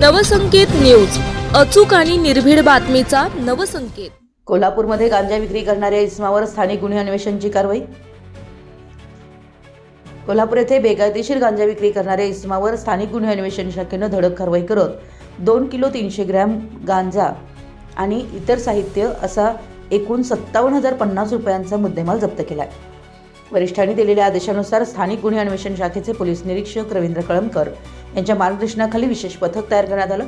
Navsanket news. अचूक आणि निर्भीड बातमीचा नवसंकेत. कोल्हापूरमध्ये गांजा विक्री करणाऱ्या इसमावर स्थानिक गुन्हे अन्वेषणची कारवाई? कोल्हापूर येथे बेकायदेशीर गांजा विक्री करणाऱ्या इसमावर स्थानिक गुन्हे अन्वेषण शाखेनं धडक कारवाई करत दोन किलो तीनशे ग्रॅम गांजा आणि इतर साहित्य असा एकूण सत्तावन्न हजार पन्नास रुपयांचा मुद्देमाल जप्त केला आहे वरिष्ठांनी दिलेल्या आदेशानुसार स्थानिक गुन्हे अन्वेषण शाखेचे पोलीस निरीक्षक रवींद्र कळमकर यांच्या मार्गदर्शनाखाली विशेष पथक तयार करण्यात आलं.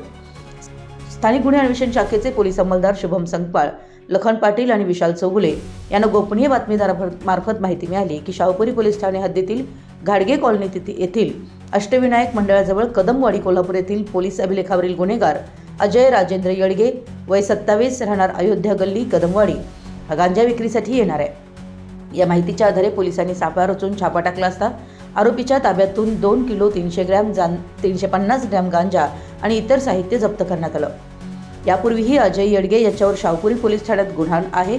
स्थानिक गुन्हे अन्वेषण शाखेचे पोलीस अंमलदार शुभम संकपाळ लखन पाटील आणि विशाल चौगुले यांना गोपनीय बातमीदारामार्फत माहिती मिळाली की शाहूपुरी पोलीस ठाणे हद्दीतील घाडगे कॉलनी येथील अष्टविनायक मंडळाजवळ कदमवाडी कोल्हापूर येथील पोलीस अभिलेखावरील गुन्हेगार अजय राजेंद्र येडगे वय सत्तावीस राहणार अयोध्या गल्ली कदमवाडी. हा गांजा विक्रीसाठी येणार आहे. या माहितीच्या आधारे पोलिसांनी सापळा रचून छापा टाकला असता. आरोपीच्या ताब्यातून दोन किलो तीनशे ग्रॅम जान तीनशे पन्नास ग्रॅम गांजा आणि इतर साहित्य जप्त करण्यात आलं. यापूर्वीही अजय येडगे याच्यावर शाहपुरी पोलीस ठाण्यात गुन्हा आहे.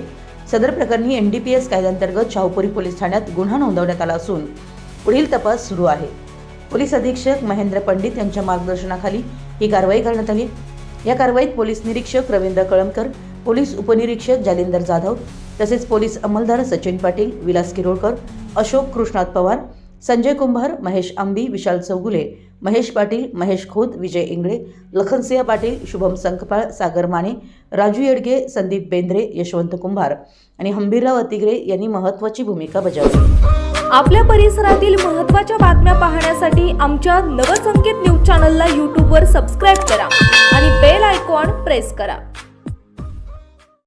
सदर प्रकरणी एन डी पी एस कायद्यांतर्गत शाहपुरी पोलीस ठाण्यात गुन्हा नोंदवण्यात आला असून पुढील तपास सुरू आहे. पोलीस अधीक्षक महेंद्र पंडित यांच्या मार्गदर्शनाखाली ही कारवाई करण्यात आली. या कारवाईत पोलीस निरीक्षक रवींद्र कळमकर पोलीस उपनिरीक्षक जालिंदर जाधव तसेच पोलीस अंमलदार सचिन पाटील विलास किरोळकर अशोक कृष्णात पवार संजय कुंभार महेश आंबी विशाल चौगुले महेश पाटील महेश खोत विजय इंगळे लखनसिंह पाटील शुभम संकपाळ सागर माने राजू येडगे संदीप बेंद्रे यशवंत कुंभार आणि हंबीरराव अतिग्रे यांनी महत्त्वाची भूमिका बजावली. आपल्या परिसरातील महत्त्वाच्या बातम्या पाहण्यासाठी आमच्या नवसंकेत न्यूज चॅनलला यूट्यूबवर सबस्क्राईब करा आणि बेल आयकॉन प्रेस करा.